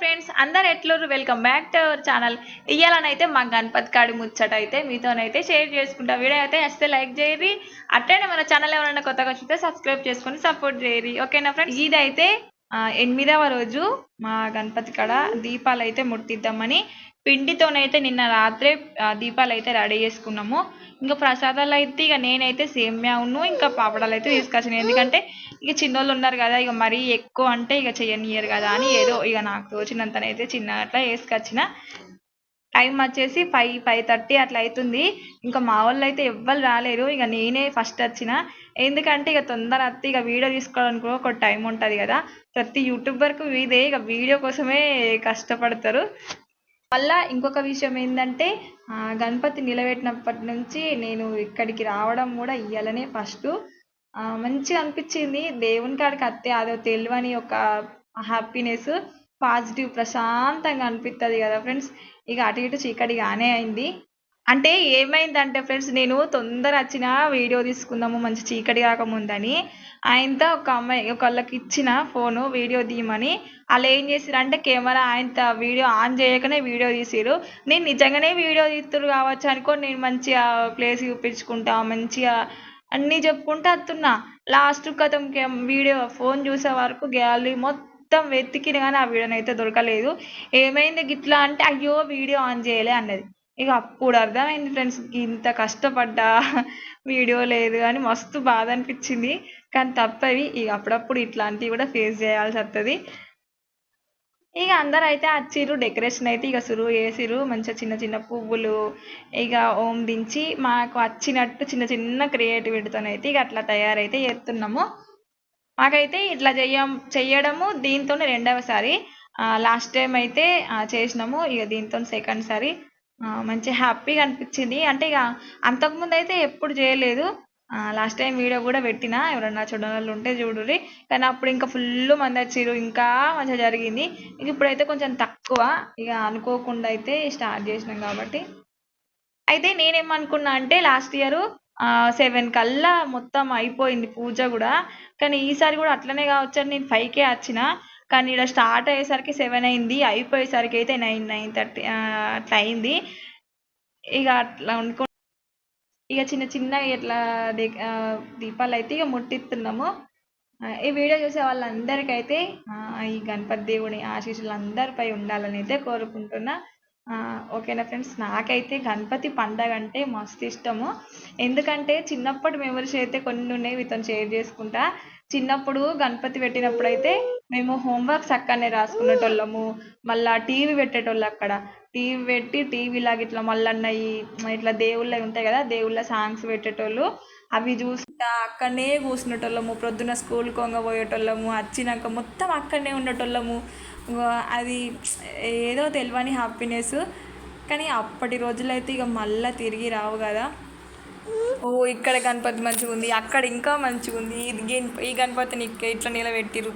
Friends అందరు ఎట్లూరు welcome back to our channel ఇయ్యాలనైతే మా గణపతి కాడి ముచ్చట అయితే మీతోనైతే షేర్ చేసుకుంటా. వీడియో అయితే వస్తే లైక్ చేయరి అట్లనే మన ఛానల్ ఎవరైనా కొత్తగా వచ్చితే సబ్స్క్రైబ్ చేసుకొని సపోర్ట్ చేయరి ఓకేనా ఫ్రెండ్స్ ఇదైతే ఎనిమిదవ రోజు మా గణపతి కాడ దీపాలు అయితే ముట్టిద్దామని పిండితోనైతే నిన్న రాత్రే దీపాలు అయితే రెడీ చేసుకున్నాము. ఇంకా ప్రసాదాలు అయితే ఇక నేనైతే సేమ్యా ఉన్ను ఇంకా పాపడాలు అయితే తీసుకొచ్చాను. ఎందుకంటే ఇక చిన్నోళ్ళు ఉన్నారు కదా ఇక మరీ ఎక్కువ అంటే ఇక చెయ్యనియరు కదా అని ఏదో ఇక నాకు తోచినంతనైతే చిన్న అట్లా వేసుకొచ్చిన. టైం వచ్చేసి ఫైవ్ ఫైవ్ థర్టీ అట్లా అవుతుంది ఇంకా మా వాళ్ళు అయితే ఎవ్వరు రాలేరు. ఇక నేనే ఫస్ట్ వచ్చిన. ఎందుకంటే ఇక తొందర వస్తే ఇక వీడియో తీసుకోవడానికి కూడా ఒక టైం ఉంటుంది కదా. ప్రతి యూట్యూబర్కు ఇదే ఇక వీడియో కోసమే కష్టపడతారు. మళ్ళా ఇంకొక విషయం ఏంటంటే గణపతి నిలబెట్టినప్పటి నుంచి నేను ఇక్కడికి రావడం కూడా ఇయ్యాలనే ఫస్ట్. మంచిగా అనిపించింది. దేవుని కాడికి అత్తే అదో తెలియని ఒక హ్యాపీనెస్ పాజిటివ్ ప్రశాంతంగా అనిపిస్తుంది కదా ఫ్రెండ్స్. ఇక అటు ఇటు చీకటిగానే అయింది. అంటే ఏమైందంటే ఫ్రెండ్స్ నేను తొందర వచ్చిన వీడియో తీసుకుందాము మంచి చీకటి కాకముందని ఆయనతో ఒక అమ్మాయి ఒకళ్ళకి ఇచ్చిన ఫోను వీడియో తీయమని. వాళ్ళు ఏం చేసిరంటే కెమెరా ఆయనతో వీడియో ఆన్ చేయకనే వీడియో తీసిరు నేను నిజంగానే వీడియో తీస్తురు కావచ్చు అనుకో నేను మంచిగా ప్లేస్ చూపించుకుంటా మంచిగా అన్నీ చెప్పుకుంటా వస్తున్నా. లాస్ట్ కథం వీడియో ఫోన్ చూసే వరకు గ్యాలరీ మొత్తం వెతికిన కానీ ఆ వీడియోని అయితే దొరకలేదు. ఏమైంది గిట్లా అంటే అయ్యో వీడియో ఆన్ చేయలే అన్నది. ఇక అప్పుడు అర్థమైంది ఫ్రెండ్స్ ఇంత కష్టపడ్డా వీడియో లేదు అని మస్తు బాధ అనిపించింది. కానీ తప్పవి ఇక అప్పుడప్పుడు ఇట్లాంటివి కూడా ఫేస్ చేయాల్సి వస్తుంది ఇక అందరు అయితే వచ్చిర్రు డెకరేషన్ అయితే ఇక సురువు చేసిర్రు. మంచిగా చిన్న చిన్న పువ్వులు ఇక ఓం దించి మాకు వచ్చినట్టు చిన్న చిన్న క్రియేటివిటీతోనైతే ఇక అట్లా తయారైతే చేస్తున్నాము మాకైతే ఇట్లా చెయ్య చెయ్యడము దీంతోనే రెండవసారి. లాస్ట్ టైం అయితే చేసినాము. ఇక దీంతో సెకండ్ సారి. మంచి హ్యాపీగా అనిపించింది. అంటే ఇక అంతకుముందు అయితే ఎప్పుడు చేయలేదు. లాస్ట్ టైం వీడియో కూడా పెట్టిన. ఎవరన్నా చూడని వాళ్ళు ఉంటే చూడుర్రి. కానీ అప్పుడు ఇంకా ఫుల్ మంది వచ్చిర్రు. ఇంకా మంచిగా జరిగింది. ఇక ఇప్పుడైతే కొంచెం తక్కువ. ఇక అనుకోకుండా అయితే స్టార్ట్ చేసినాం కాబట్టి. అయితే నేనేమనుకున్నా అంటే లాస్ట్ ఇయర్ సెవెన్ కల్లా మొత్తం అయిపోయింది పూజ కూడా. కానీ ఈసారి కూడా అట్లనే కావచ్చు అని నేను ఫైవ్కే వచ్చిన. కానీ ఇక్కడ స్టార్ట్ అయ్యేసరికి సెవెన్ అయింది అయిపోయేసరికి అయితే నైన్ నైన్ థర్టీ అట్లా అయింది. ఇక అట్లా వండుకో ఇక చిన్న చిన్న ఇట్లా దీపాలు అయితే ఇక ముట్టిస్తున్నాము. ఈ వీడియో చూసే వాళ్ళందరికైతే ఈ గణపతి దేవుని ఆశీస్సులు అందరిపై ఉండాలని అయితే కోరుకుంటున్నా. ఆ, ఓకేనా ఫ్రెండ్స్? నాకైతే గణపతి పండగ అంటే మస్తు ఇష్టము. ఎందుకంటే చిన్నప్పటి మెమరీస్ అయితే కొన్ని ఉన్నాయి మీతో షేర్ చేసుకుంటా. చిన్నప్పుడు గణపతి పెట్టినప్పుడు అయితే మేము హోంవర్క్స్ అక్కడనే రాసుకునేటోళ్ళము. మళ్ళా టీవీ పెట్టేటోళ్ళు అక్కడ. టీవీ పెట్టి టీవీలాగా ఇట్లా మల్లన్నయి ఇట్లా దేవుళ్ళవి ఉంటాయి కదా దేవుళ్ళ సాంగ్స్ పెట్టేటోళ్ళు. అవి చూస్తా అక్కడనే కూర్చునేటోళ్ళము ప్రొద్దున స్కూల్కి కొంగ పోయేటోళ్ళము. వచ్చినాక మొత్తం అక్కడనే ఉండేటోళ్ళము. అది ఏదో తెలియని హ్యాపీనెస్ కానీ అప్పటి రోజులైతే ఇక మళ్ళీ తిరిగి రావు కదా. ఓ ఇక్కడ గణపతి మంచిగా ఉంది అక్కడ ఇంకా మంచిగా ఉంది. ఇది ఈ గణపతిని ఇట్లా నిలబెట్టిరు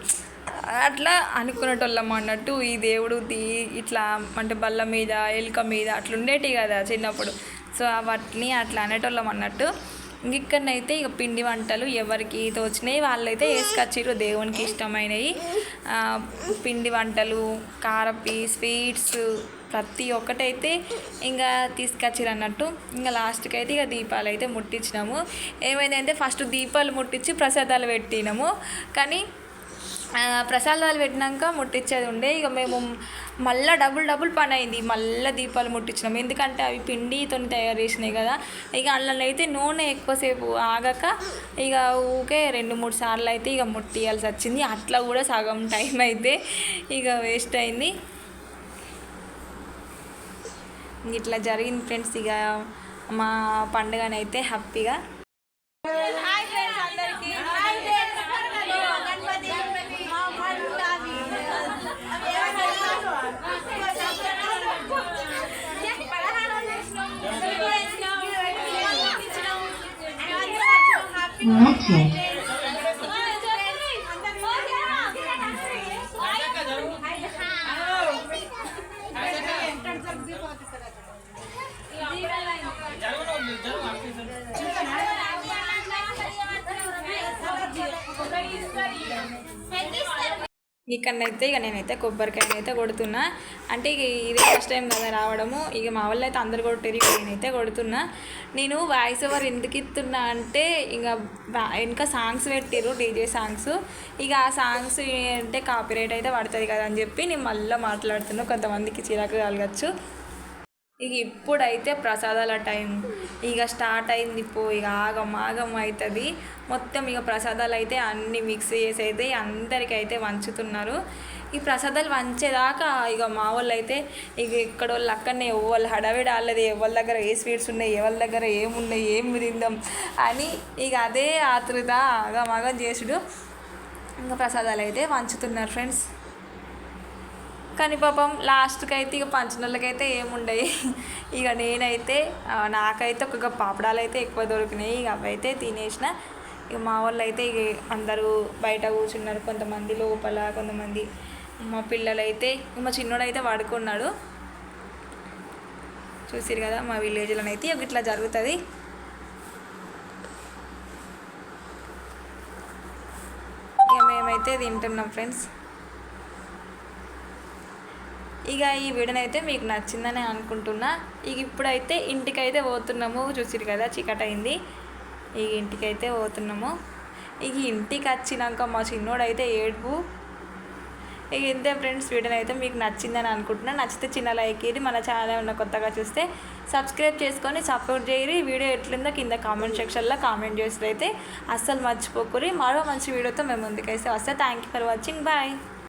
అట్లా అనుకునేటోళ్ళం అన్నట్టు ఈ దేవుడు దీ- ఇట్లా అంటే బల్ల మీద ఎలుక మీద అట్లా ఉండేటివి కదా చిన్నప్పుడు. సో వాటిని అట్లా అనేటోళ్ళం అన్నట్టు. ఇంక ఇక్కడనైతే ఇక పిండి వంటలు ఎవరికి తోచినాయి వాళ్ళైతే వేసుకొచ్చిర్రు దేవునికి ఇష్టమైనవి. పిండి వంటలు కారపి స్వీట్స్ ప్రతి ఒక్కటైతే ఇంకా తీసుకొచ్చారు అన్నట్టు ఇంకా లాస్ట్కి అయితే ఇక దీపాలు అయితే ముట్టించినాము. ఏమైందంటే ఫస్ట్ దీపాలు ముట్టించి ప్రసాదాలు పెట్టినాము. కానీ ప్రసాదాలు పెట్టినాక ముట్టించేది ఉండే. ఇక మేము మళ్ళీ డబుల్ డబుల్ పని అయింది మళ్ళీ దీపాలు ముట్టించినాం ఎందుకంటే అవి పిండితో తయారు చేసినాయి కదా. ఇక అందులో అయితే నూనె ఎక్కువసేపు ఆగక ఇక ఊకే రెండు మూడు సార్లు అయితే ఇక ముట్టియాల్సి వచ్చింది. అట్లా కూడా సగం టైం అయితే ఇక వేస్ట్ అయింది. ఇట్లా జరిగింది ఫ్రెండ్స్ ఇక మా పండుగనైతే హ్యాపీగా. Magic. ఇక్కడనైతే ఇక నేనైతే కొబ్బరికాయ అయితే కొడుతున్నా. అంటే ఇక ఇదే ఫస్ట్ టైం కదా రావడము. ఇక మా వాళ్ళు అయితే అందరు కొట్టారు ఇక నేనైతే కొడుతున్నా. నేను వాయిస్ ఓవర్ ఎందుకు ఇస్తున్నా అంటే ఇక వెనక సాంగ్స్ పెట్టారు డీజే సాంగ్స్ ఇక ఆ సాంగ్స్ అంటే కాపీరైట్ అయితే పడుతుంది కదా అని చెప్పి నేను మళ్ళీ మాట్లాడుతున్నా. కొంతమందికి చిరాకు కలగచ్చు. ఇక ఇప్పుడైతే ప్రసాదాల టైం. ఇక స్టార్ట్ అయింది పో ఇక ఆగం ఆగం అవుతుంది మొత్తం ఇక ప్రసాదాలు అయితే అన్ని మిక్స్ చేసి అయితే అందరికీ అయితే వంచుతున్నారు. ఈ ప్రసాదాలు వంచేదాకా ఇక మా వాళ్ళు అయితే ఇక ఇక్కడ వాళ్ళు అక్కడనే ఎవరు హడావిడి ఆడలేదు. ఎవరి దగ్గర ఏ స్వీట్స్ ఉన్నాయి ఎవరి దగ్గర ఏమున్నాయి ఏం తిందాం అని ఇక అదే ఆతృత ఆగమాగం చేసుడు. ఇంకా ప్రసాదాలు అయితే వంచుతున్నారు ఫ్రెండ్స్ కానీ పాపం లాస్ట్కి అయితే ఇక పంచినోళ్ళకైతే ఏముండయి. ఇక నేనైతే నాకైతే ఒక పాపడాలు అయితే ఎక్కువ దొరికినాయి. ఇక అవైతే తినేసిన. ఇక మా వాళ్ళు అయితే ఇక అందరూ బయట కూర్చున్నారు. కొంతమంది లోపల కొంతమంది మా పిల్లలైతే మా చిన్నోడు అయితే పడుకున్నాడు చూసిరు కదా మా విలేజ్లో అయితే ఇక ఇట్లా జరుగుతుంది. ఇక మేమైతే తింటున్నాం ఫ్రెండ్స్. ఇక ఈ వీడియోని మీకు నచ్చిందని అనుకుంటున్నా. ఇక ఇప్పుడైతే ఇంటికైతే పోతున్నాము. చూసిరు కదా చీకటి అయింది ఇక ఇంటికైతే పోతున్నాము. ఇక ఇంటికి వచ్చినాక మా చిన్నోడైతే ఏడుపు. ఇక ఇంతే ఫ్రెండ్స్ వీడియో అయితే మీకు నచ్చిందని అనుకుంటున్నా. నచ్చితే చిన్న లైక్ ఇది మన ఛానల్ ఉన్న కొత్తగా చూస్తే సబ్స్క్రైబ్ చేసుకొని సపోర్ట్ చేయరి. వీడియో ఎట్లుందో కింద కామెంట్ సెక్షన్లో కామెంట్ చేసి అయితే అస్సలు మర్చిపోకూరి మరో మంచి వీడియోతో మేము ముందుకైతే వస్తే. Thank you for watching. Bye.